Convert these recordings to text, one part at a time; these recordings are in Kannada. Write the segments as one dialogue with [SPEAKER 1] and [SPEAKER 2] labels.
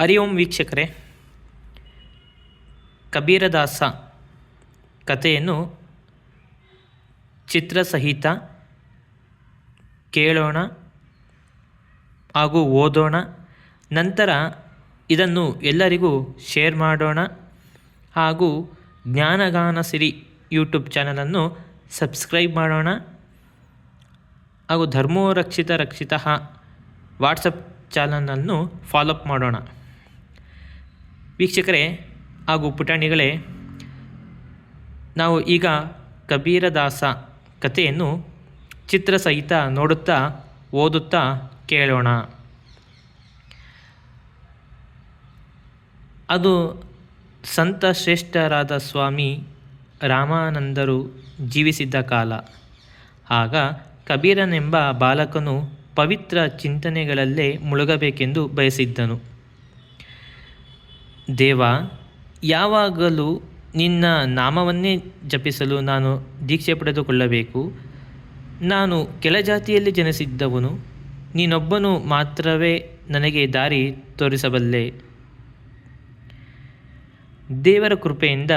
[SPEAKER 1] ಹರಿ ಓಂ ವೀಕ್ಷಕರೇ, ಕಬೀರದಾಸ ಕಥೆಯನ್ನು ಚಿತ್ರಸಹಿತ ಕೇಳೋಣ ಹಾಗೂ ಓದೋಣ. ನಂತರ ಇದನ್ನು ಎಲ್ಲರಿಗೂ ಶೇರ್ ಮಾಡೋಣ ಹಾಗೂ ಜ್ಞಾನಗಾನ ಸಿರಿ ಯೂಟ್ಯೂಬ್ ಚಾನಲನ್ನು ಸಬ್ಸ್ಕ್ರೈಬ್ ಮಾಡೋಣ ಹಾಗೂ ಧರ್ಮೋ ರಕ್ಷಿತ ರಕ್ಷಿತ ವಾಟ್ಸಪ್ ಚಾನಲನ್ನು ಫಾಲೋಅಪ್ ಮಾಡೋಣ. ವೀಕ್ಷಕರೇ ಹಾಗೂ ಪುಟಾಣಿಗಳೇ, ನಾವು ಈಗ ಕಬೀರದಾಸ ಕಥೆಯನ್ನು ಚಿತ್ರಸಹಿತ ನೋಡುತ್ತಾ ಓದುತ್ತಾ ಕೇಳೋಣ. ಅದು ಸಂತ ಶ್ರೇಷ್ಠರಾದ ಸ್ವಾಮಿ ರಾಮಾನಂದರು ಜೀವಿಸಿದ್ದ ಕಾಲ. ಆಗ ಕಬೀರನೆಂಬ ಬಾಲಕನು ಪವಿತ್ರ ಚಿಂತನೆಗಳಲ್ಲೇ ಮುಳುಗಬೇಕೆಂದು ಬಯಸಿದ್ದನು. ದೇವ, ಯಾವಾಗಲೂ ನಿನ್ನ ನಾಮವನ್ನೇ ಜಪಿಸಲು ನಾನು ದೀಕ್ಷೆ ಪಡೆದುಕೊಳ್ಳಬೇಕು. ನಾನು ಕೆಳಜಾತಿಯಲ್ಲಿ ಜನಿಸಿದ್ದವನು, ನೀನೊಬ್ಬನು ಮಾತ್ರವೇ ನನಗೆ ದಾರಿ ತೋರಿಸಬಲ್ಲೆ. ದೇವರ ಕೃಪೆಯಿಂದ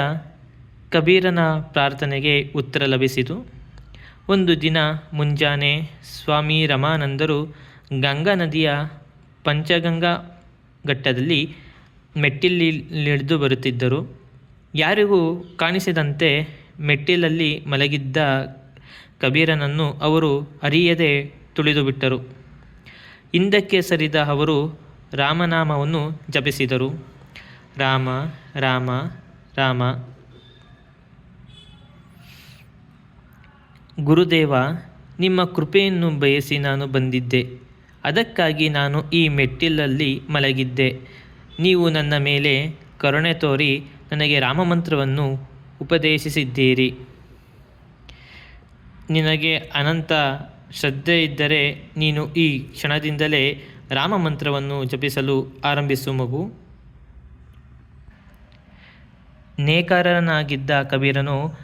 [SPEAKER 1] ಕಬೀರನ ಪ್ರಾರ್ಥನೆಗೆ ಉತ್ತರ ಲಭಿಸಿತು. ಒಂದು ದಿನ ಮುಂಜಾನೆ ಸ್ವಾಮಿ ರಮಾನಂದರು ಗಂಗಾ ನದಿಯ ಪಂಚಗಂಗಾ ಘಟ್ಟದಲ್ಲಿ ಮೆಟ್ಟಿಲಿಳಿದು ಬರುತ್ತಿದ್ದರು. ಯಾರಿಗೂ ಕಾಣಿಸದಂತೆ ಮೆಟ್ಟಿಲಲ್ಲಿ ಮಲಗಿದ್ದ ಕಬೀರನನ್ನು ಅವರು ಅರಿಯದೆ ತುಳಿದುಬಿಟ್ಟರು ಹಿಂದಕ್ಕೆ ಸರಿದ ಅವರು ರಾಮನಾಮವನ್ನು ಜಪಿಸಿದರು. ರಾಮ ರಾಮ ರಾಮ. ಗುರುದೇವ, ನಿಮ್ಮ ಕೃಪೆಯನ್ನು ಬಯಸಿ ನಾನು ಬಂದಿದ್ದೆ. ಅದಕ್ಕಾಗಿ ನಾನು ಈ ಮೆಟ್ಟಿಲಲ್ಲಿ ಮಲಗಿದ್ದೆ. ನೀವು ನನ್ನ ಮೇಲೆ ಕರುಣೆ ತೋರಿ ನನಗೆ ರಾಮಮಂತ್ರವನ್ನು ಉಪದೇಶಿಸಿದ್ದೀರಿ. ನಿನಗೆ ಅನಂತ ಶ್ರದ್ಧೆ ಇದ್ದರೆ ನೀನು ಈ ಕ್ಷಣದಿಂದಲೇ ರಾಮಮಂತ್ರವನ್ನು ಜಪಿಸಲು ಆರಂಭಿಸು ಮಗು. ನೇಕಾರನಾಗಿದ್ದ ಕಬೀರನು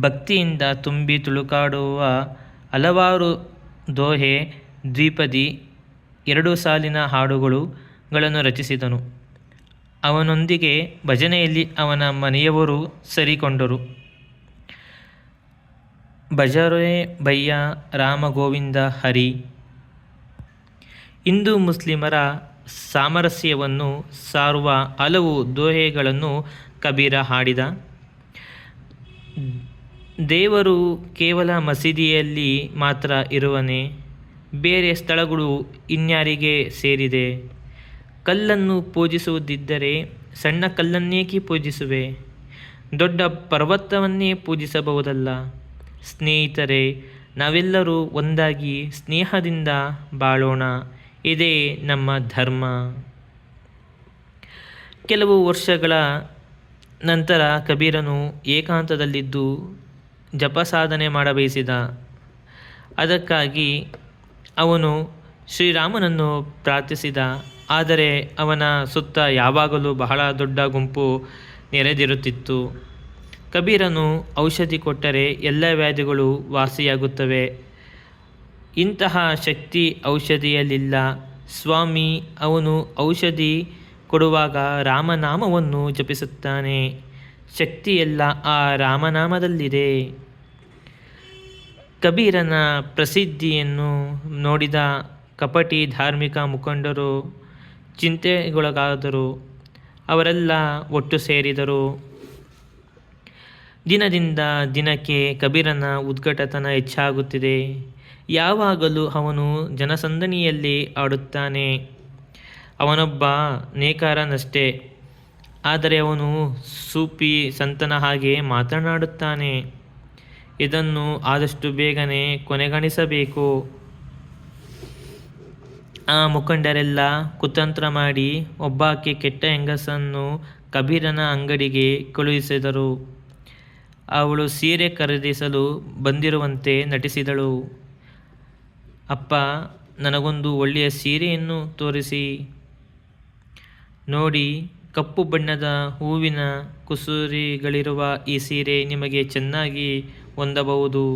[SPEAKER 1] ಭಕ್ತಿಯಿಂದ ತುಂಬಿ ತುಳುಕಾಡುವ ಹಲವಾರು ದೋಹೆ, ದ್ವಿಪದಿ, ಎರಡು ಸಾಲಿನ ಹಾಡುಗಳು ಗಳನ್ನು ರಚಿಸಿದನು. ಅವನೊಂದಿಗೆ ಭಜನೆಯಲ್ಲಿ ಅವನ ಮನೆಯವರು ಸರಿಕೊಂಡರು. ಭಜರೇ ಭಯ್ಯ ರಾಮ ಗೋವಿಂದ ಹರಿ. ಹಿಂದೂ ಮುಸ್ಲಿಮರ ಸಾಮರಸ್ಯವನ್ನು ಸಾರುವ ಹಲವು ದೋಹೆಗಳನ್ನು ಕಬೀರ ಹಾಡಿದ. ದೇವರು ಕೇವಲ ಮಸೀದಿಯಲ್ಲಿ ಮಾತ್ರ ಇರುವನೇ, ಬೇರೆ ಸ್ಥಳಗಳು ಇನ್ಯಾರಿಗೆ ಸೇರಿದೆ? ಕಲ್ಲನ್ನು ಪೂಜಿಸುವುದಿದ್ದರೆ ಸಣ್ಣ ಕಲ್ಲನ್ನೇಕೆ ಪೂಜಿಸುವೆ? ದೊಡ್ಡ ಪರ್ವತವನ್ನೇ ಪೂಜಿಸಬಹುದಲ್ಲ? ಸ್ನೇಹಿತರೆ, ನಾವೆಲ್ಲರೂ ಒಂದಾಗಿ ಸ್ನೇಹದಿಂದ ಬಾಳೋಣ. ಇದೇ ನಮ್ಮ ಧರ್ಮ. ಕೆಲವು ವರ್ಷಗಳ ನಂತರ ಕಬೀರನು ಏಕಾಂತದಲ್ಲಿದ್ದು ಜಪ ಸಾಧನೆ ಮಾಡಬಯಸಿದ. ಅದಕ್ಕಾಗಿ ಅವನು ಶ್ರೀರಾಮನನ್ನು ಪ್ರಾರ್ಥಿಸಿದ. ಆದರೆ ಅವನ ಸುತ್ತ ಯಾವಾಗಲೂ ಬಹಳ ದೊಡ್ಡ ಗುಂಪು ನೆರೆದಿರುತ್ತಿತ್ತು. ಕಬೀರನು ಔಷಧಿ ಕೊಟ್ಟರೆ ಎಲ್ಲ ವ್ಯಾಧಿಗಳು ವಾಸಿಯಾಗುತ್ತವೆ. ಇಂತಹ ಶಕ್ತಿ ಔಷಧಿಯಲ್ಲಿಲ್ಲ. ಸ್ವಾಮಿ ಅವನು ಔಷಧಿ ಕೊಡುವಾಗ ರಾಮನಾಮವನ್ನು ಜಪಿಸುತ್ತಾನೆ. ಶಕ್ತಿಯೆಲ್ಲ ಆ ರಾಮನಾಮದಲ್ಲಿದೆ. ಕಬೀರನ ಪ್ರಸಿದ್ಧಿಯನ್ನು ನೋಡಿದ ಕಪಟಿ ಧಾರ್ಮಿಕ ಮುಖಂಡರು ಚಿಂತೆಗೊಳಗಾದರು. ಅವರೆಲ್ಲ ಒಟ್ಟು ಸೇರಿದರು. ದಿನದಿಂದ ದಿನಕ್ಕೆ ಕಬೀರನ ಉದ್ಘಟತನ ಹೆಚ್ಚಾಗುತ್ತಿದೆ. ಯಾವಾಗಲೂ ಅವನು ಜನಸಂದಣಿಯಲ್ಲಿ ಆಡುತ್ತಾನೆ. ಅವನೊಬ್ಬ ನೇಕಾರನಷ್ಟೇ. ಆದರೆ ಅವನು ಸೂಪಿ ಸಂತನ ಹಾಗೆ ಮಾತನಾಡುತ್ತಾನೆ. ಇದನ್ನು ಆದಷ್ಟು ಬೇಗನೆ ಕೊನೆಗಾಣಿಸಬೇಕು. ಆ ಮುಖಂಡರೆಲ್ಲ ಕುತಂತ್ರ ಮಾಡಿ ಒಬ್ಬಾಕೆ ಕೆಟ್ಟ ಹೆಂಗಸನ್ನು ಕಬೀರನ ಅಂಗಡಿಗೆ ಕಳುಹಿಸಿದರು. ಅವಳು ಸೀರೆ ಖರೀದಿಸಲು ಬಂದಿರುವಂತೆ ನಟಿಸಿದಳು. ಅಪ್ಪ, ನನಗೊಂದು ಒಳ್ಳೆಯ ಸೀರೆಯನ್ನು ತೋರಿಸಿ. ನೋಡಿ, ಕಪ್ಪು ಬಣ್ಣದ ಹೂವಿನ ಕುಸುರಿಗಳಿರುವ ಈ ಸೀರೆ ನಿಮಗೆ ಚೆನ್ನಾಗಿ ಹೊಂದಬಹುದು.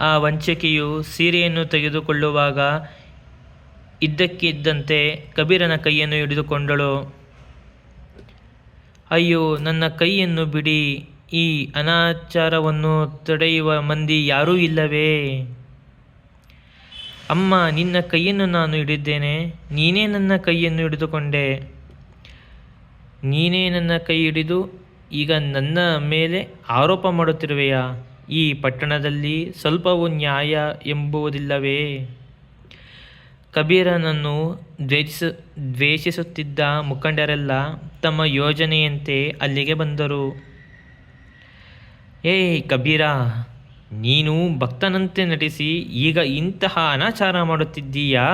[SPEAKER 1] ಆ ವಂಚಕಿಯು ಸೀರೆಯನ್ನು ತೆಗೆದುಕೊಳ್ಳುವಾಗ ಇದ್ದಕ್ಕಿದ್ದಂತೆ ಕಬೀರನ ಕೈಯನ್ನು ಹಿಡಿದುಕೊಂಡಳು. ಅಯ್ಯೋ, ನನ್ನ ಕೈಯನ್ನು ಬಿಡಿ. ಈ ಅನಾಚಾರವನ್ನು ತಡೆಯುವ ಮಂದಿ ಯಾರೂ ಇಲ್ಲವೇ? ಅಮ್ಮ, ನಿನ್ನ ಕೈಯನ್ನು ನಾನು ಹಿಡಿದ್ದೇನೆ. ನೀನೇ ನನ್ನ ಕೈಯನ್ನು ಹಿಡಿದುಕೊಂಡೆ. ನೀನೇ ನನ್ನ ಕೈ ಹಿಡಿದು ಈಗ ನನ್ನ ಮೇಲೆ ಆರೋಪ ಮಾಡುತ್ತಿರುವೆಯಾ? ಈ ಪಟ್ಟಣದಲ್ಲಿ ಸ್ವಲ್ಪವೂ ನ್ಯಾಯ ಎಂಬುವುದಿಲ್ಲವೇ? ಕಬೀರನನ್ನು ದ್ವೇಷಿಸ, ದ್ವೇಷಿಸುತ್ತಿದ್ದ ಮುಖಂಡರೆಲ್ಲ ತಮ್ಮ ಯೋಜನೆಯಂತೆ ಅಲ್ಲಿಗೆ ಬಂದರು. ಏಯ್ ಕಬೀರ, ನೀನು ಭಕ್ತನಂತೆ ನಟಿಸಿ ಈಗ ಇಂತಹ ಅನಾಚಾರ ಮಾಡುತ್ತಿದ್ದೀಯಾ?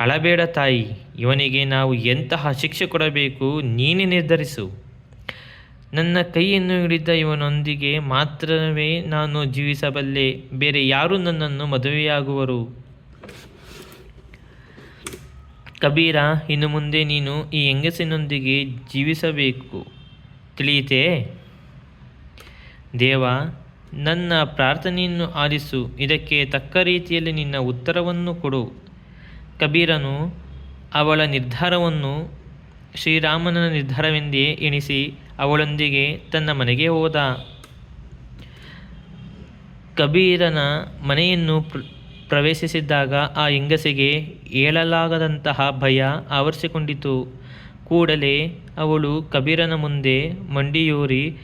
[SPEAKER 1] ಅಳಬೇಡ ತಾಯಿ, ಇವನಿಗೆ ನಾವು ಎಂತಹ ಶಿಕ್ಷೆ ಕೊಡಬೇಕು ನೀನೇ ನಿರ್ಧರಿಸು. ನನ್ನ ಕೈಯನ್ನು ಹಿಡಿದ ಇವನೊಂದಿಗೆ ಮಾತ್ರವೇ ನಾನು ಜೀವಿಸಬಲ್ಲೆ. ಬೇರೆ ಯಾರೂ ನನ್ನನ್ನು ಮದುವೆಯಾಗುವರು. ಕಬೀರ, ಇನ್ನು ಮುಂದೆ ನೀನು ಈ ಹೆಂಗಸಿನೊಂದಿಗೆ ಜೀವಿಸಬೇಕು. ತಿಳಿಯಿತೇ? ದೇವ, ನನ್ನ ಪ್ರಾರ್ಥನೆಯನ್ನು ಆಲಿಸು. ಇದಕ್ಕೆ ತಕ್ಕ ರೀತಿಯಲ್ಲಿ ನಿನ್ನ ಉತ್ತರವನ್ನು ಕೊಡು. ಕಬೀರನು ಅವಳ ನಿರ್ಧಾರವನ್ನು ಶ್ರೀರಾಮನ ನಿರ್ಧಾರವೆಂದೇ ಎಣಿಸಿ ಅವಳೊಂದಿಗೆ ತನ್ನ ಮನೆಗೆ ಹೋದ. ಕಬೀರನ ಮನೆಯನ್ನು ಪ್ರವೇಶಿಸಿದ್ದಾಗ ಆ ಹೆಂಗಸಿಗೆ ಹೇಳಲಾಗದಂತಹ ಭಯ ಆವರಿಸಿಕೊಂಡಿತು. ಕೂಡಲೇ ಅವಳು ಕಬೀರನ ಮುಂದೆ ಮಂಡಿಯೂರಿ,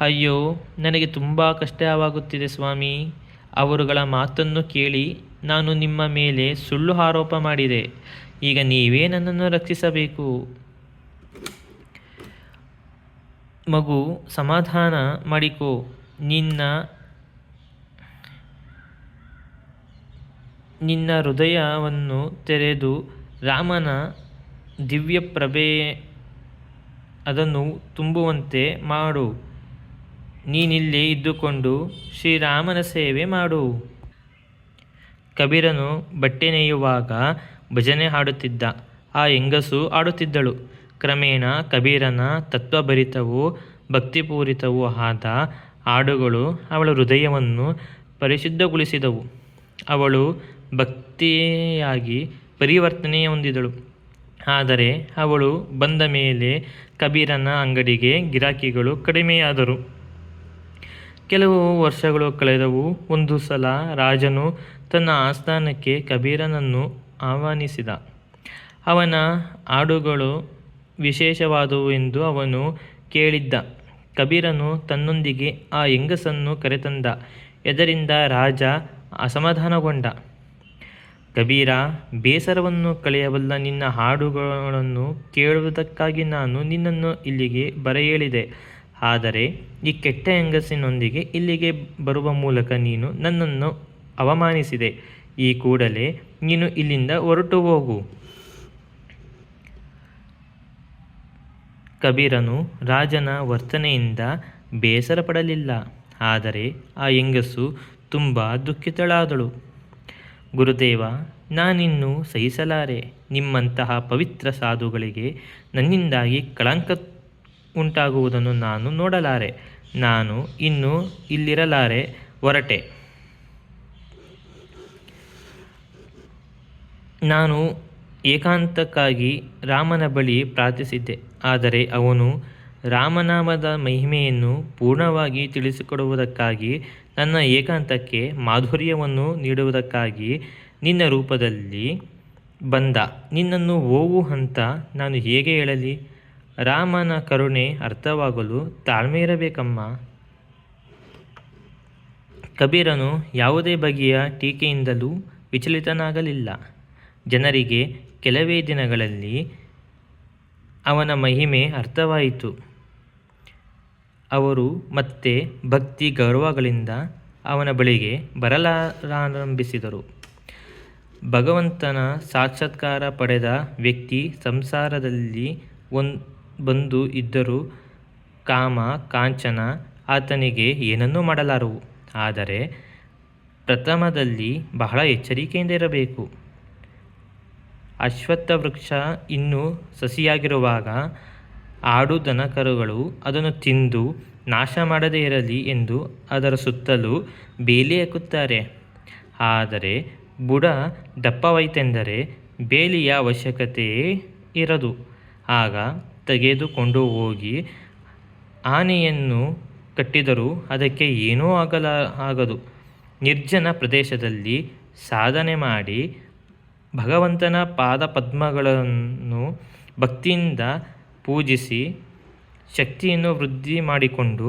[SPEAKER 1] ಅಯ್ಯೋ, ನನಗೆ ತುಂಬ ಕಷ್ಟವಾಗುತ್ತಿದೆ ಸ್ವಾಮಿ. ಅವರುಗಳ ಮಾತನ್ನು ಕೇಳಿ ನಾನು ನಿಮ್ಮ ಮೇಲೆ ಸುಳ್ಳು ಆರೋಪ ಮಾಡಿದೆ. ಈಗ ನೀವೇ ನನ್ನನ್ನು ರಕ್ಷಿಸಬೇಕು. ಮಗು, ಸಮಾಧಾನ ಮಾಡಿಕೋ. ನಿನ್ನ ನಿನ್ನ ಹೃದಯವನ್ನು ತೆರೆದು ರಾಮನ ದಿವ್ಯ ಪ್ರಭೆ ಅದನ್ನು ತುಂಬುವಂತೆ ಮಾಡು. ನೀನಿಲ್ಲಿ ಇದ್ದುಕೊಂಡು ಶ್ರೀರಾಮನ ಸೇವೆ ಮಾಡು. ಕಬೀರನು ಬಟ್ಟೆ ನೇಯುವಾಗ ಭಜನೆ ಹಾಡುತ್ತಿದ್ದ. ಆ ಹೆಂಗಸು ಆಡುತ್ತಿದ್ದಳು ಕ್ರಮೇಣ ಕಬೀರನ ತತ್ವಭರಿತವೂ ಭಕ್ತಿಪೂರಿತವೂ ಆದ ಹಾಡುಗಳು ಅವಳ ಹೃದಯವನ್ನು ಪರಿಶುದ್ಧಗೊಳಿಸಿದವು. ಅವಳು ಭಕ್ತಿಯಾಗಿ ಪರಿವರ್ತನೆ ಹೊಂದಿದಳು. ಆದರೆ ಅವಳು ಬಂದ ಮೇಲೆ ಕಬೀರನ ಅಂಗಡಿಗೆ ಗಿರಾಕಿಗಳು ಕಡಿಮೆಯಾದರು. ಕೆಲವು ವರ್ಷಗಳು ಕಳೆದವು. ಒಂದು ಸಲ ರಾಜನು ತನ್ನ ಆಸ್ಥಾನಕ್ಕೆ ಕಬೀರನನ್ನು ಆಹ್ವಾನಿಸಿದ. ಅವನ ಹಾಡುಗಳು ವಿಶೇಷವಾದವು ಎಂದು ಅವನು ಕೇಳಿದ್ದ. ಕಬೀರನು ತನ್ನೊಂದಿಗೆ ಆ ಹೆಂಗಸನ್ನು ಕರೆತಂದ. ಇದರಿಂದ ರಾಜ ಅಸಮಾಧಾನಗೊಂಡ. ಕಬೀರ, ಬೇಸರವನ್ನು ಕಳೆಯಬಲ್ಲ ನಿನ್ನ ಹಾಡುಗಳನ್ನು ಕೇಳುವುದಕ್ಕಾಗಿ ನಾನು ನಿನ್ನನ್ನು ಇಲ್ಲಿಗೆ ಬರೆಯೇಳಿದೆ. ಆದರೆ ಈ ಕೆಟ್ಟ ಹೆಂಗಸಿನೊಂದಿಗೆ ಇಲ್ಲಿಗೆ ಬರುವ ಮೂಲಕ ನೀನು ನನ್ನನ್ನು ಅವಮಾನಿಸಿದೆ. ಈ ಕೂಡಲೇ ನೀನು ಇಲ್ಲಿಂದ ಹೊರಟು ಹೋಗು. ಕಬೀರನು ರಾಜನ ವರ್ತನೆಯಿಂದ ಬೇಸರ ಪಡಲಿಲ್ಲ ಆದರೆ ಆ ಹೆಂಗಸು ತುಂಬ ದುಃಖಿತಳಾದಳು. ಗುರುದೇವ, ನಾನಿನ್ನು ಸಹಿಸಲಾರೆ. ನಿಮ್ಮಂತಹ ಪವಿತ್ರ ಸಾಧುಗಳಿಗೆ ನನ್ನಿಂದಾಗಿ ಕಳಂಕ ಉಂಟಾಗುವುದನ್ನು ನಾನು ನೋಡಲಾರೆ. ನಾನು ಇನ್ನು ಇಲ್ಲಿರಲಾರೆ. ಹೊರಟೆ. ನಾನು ಏಕಾಂತಕ್ಕಾಗಿ ರಾಮನ ಬಳಿ ಪ್ರಾರ್ಥಿಸಿದ್ದೆ. ಆದರೆ ಅವನು ರಾಮನಾಮದ ಮಹಿಮೆಯನ್ನು ಪೂರ್ಣವಾಗಿ ತಿಳಿಸಿಕೊಡುವುದಕ್ಕಾಗಿ ನನ್ನ ಏಕಾಂತಕ್ಕೆ ಮಾಧುರ್ಯವನ್ನು ನೀಡುವುದಕ್ಕಾಗಿ ನಿನ್ನ ರೂಪದಲ್ಲಿ ಬಂದ. ನಿನ್ನನ್ನು ಓವು ಅಂತ ನಾನು ಹೇಗೆ ಹೇಳಲಿ? ರಾಮನ ಕರುಣೆ ಅರ್ಥವಾಗಲು ತಾಳ್ಮೆ ಇರಬೇಕಮ್ಮ ಕಬೀರನು ಯಾವುದೇ ಬಗೆಯ ಟೀಕೆಯಿಂದಲೂ ವಿಚಲಿತನಾಗಲಿಲ್ಲ. ಜನರಿಗೆ ಕೆಲವೇ ದಿನಗಳಲ್ಲಿ ಅವನ ಮಹಿಮೆ ಅರ್ಥವಾಯಿತು. ಅವರು ಮತ್ತೆ ಭಕ್ತಿ ಗೌರವಗಳಿಂದ ಅವನ ಬಳಿಗೆ ಬರಲಾರಂಭಿಸಿದರು. ಭಗವಂತನ ಸಾಕ್ಷಾತ್ಕಾರ ಪಡೆದ ವ್ಯಕ್ತಿ ಸಂಸಾರದಲ್ಲಿ ಒಂದು, ಬಂದು ಇದ್ದರೂ ಕಾಮ, ಕಾಂಚನ ಆತನಿಗೆ ಏನನ್ನೂ ಮಾಡಲಾರವು. ಆದರೆ ಪ್ರಥಮದಲ್ಲಿ ಬಹಳ ಎಚ್ಚರಿಕೆಯಿಂದ ಇರಬೇಕು. ಅಶ್ವತ್ಥ ವೃಕ್ಷ ಇನ್ನೂ ಸಸಿಯಾಗಿರುವಾಗ ಆಡು ದನಕರುಗಳು ಅದನ್ನು ತಿಂದು ನಾಶ ಮಾಡದೇ ಇರಲಿ ಎಂದು ಅದರ ಸುತ್ತಲೂ ಬೇಲಿ ಹಾಕುತ್ತಾರೆ. ಆದರೆ ಬುಡ ದಪ್ಪವಾಯಿತೆಂದರೆ ಬೇಲಿಯ ಅವಶ್ಯಕತೆಯೇ ಇರದು. ಆಗ ತೆಗೆದುಕೊಂಡು ಹೋಗಿ ಆನೆಯನ್ನು ಕಟ್ಟಿದರೂ ಅದಕ್ಕೆ ಏನೂ ಆಗಲ, ಆಗದು. ನಿರ್ಜನ ಪ್ರದೇಶದಲ್ಲಿ ಸಾಧನೆ ಮಾಡಿ ಭಗವಂತನ ಪಾದಪದ್ಮಗಳನ್ನು ಭಕ್ತಿಯಿಂದ ಪೂಜಿಸಿ ಶಕ್ತಿಯನ್ನು ವೃದ್ಧಿ ಮಾಡಿಕೊಂಡು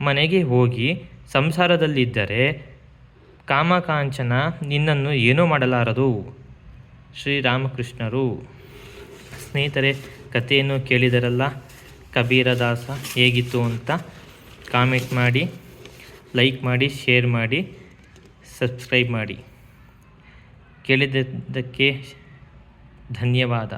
[SPEAKER 1] ಮನೆಗೆ ಹೋಗಿ ಸಂಸಾರದಲ್ಲಿದ್ದರೆ ಕಾಮಕಾಂಚನ ನಿನ್ನನ್ನು ಏನೂ ಮಾಡಲಾರದು. ಶ್ರೀರಾಮಕೃಷ್ಣರು. ಸ್ನೇಹಿತರೆ, ಕಥೆಯನ್ನು ಕೇಳಿದರಲ್ಲ? ಕಬೀರದಾಸ ಹೇಗಿತ್ತು ಅಂತ ಕಾಮೆಂಟ್ ಮಾಡಿ, ಲೈಕ್ ಮಾಡಿ, ಶೇರ್ ಮಾಡಿ, ಸಬ್ಸ್ಕ್ರೈಬ್ ಮಾಡಿ. ಕೇಳಿದ್ದಕ್ಕೆ ಧನ್ಯವಾದ